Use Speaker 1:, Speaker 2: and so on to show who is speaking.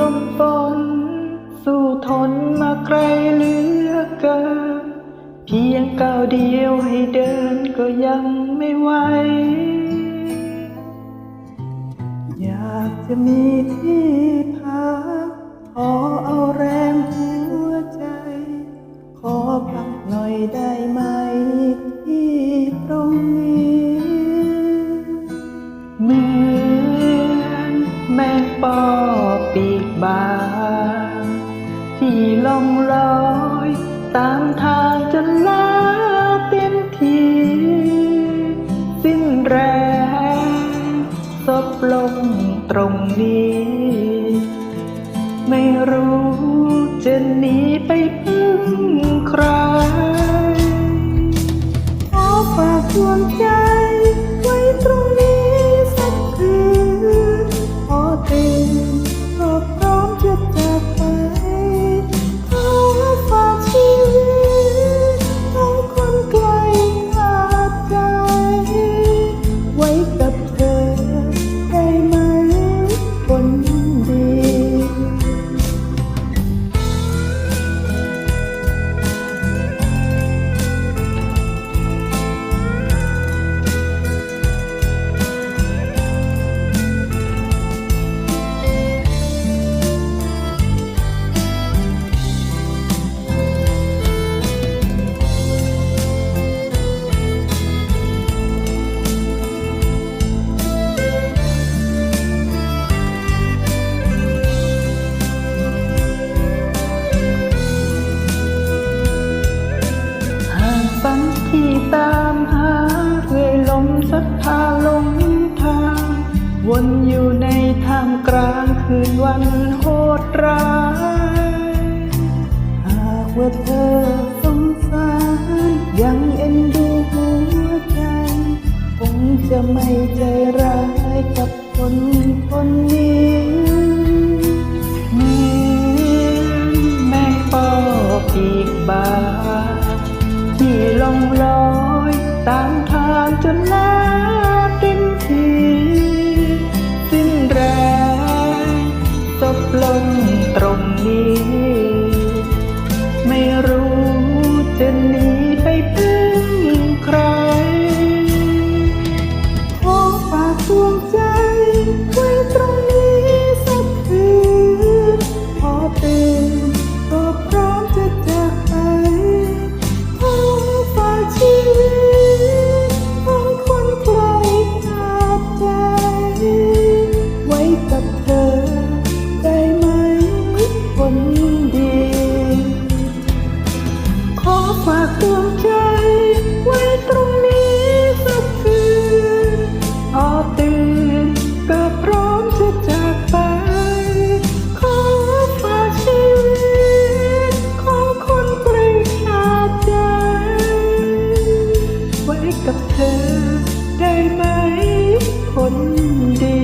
Speaker 1: ลมฝน สู้ทนมาไกลเหลือเกิน เพียงก้าวเดียวให้เดินก็ยังไม่ไหว อยากจะมีที่ ล่องลอย ตามทางจนลาเต็มที สิ้นแรงซบลงตรงนี้ ไม่รู้ ห่างฝันที่ตามหาเรื่อยลมสัดพาลงทาง วนอยู่ในทามกลางคืนวันโหดร้าย หากว่าเธอสงสารยังเอ็นดูหัวใจ คงจะไม่ใจร้าย ลงลอยตามทางจนแล้วับเธอได้ไหมคนดี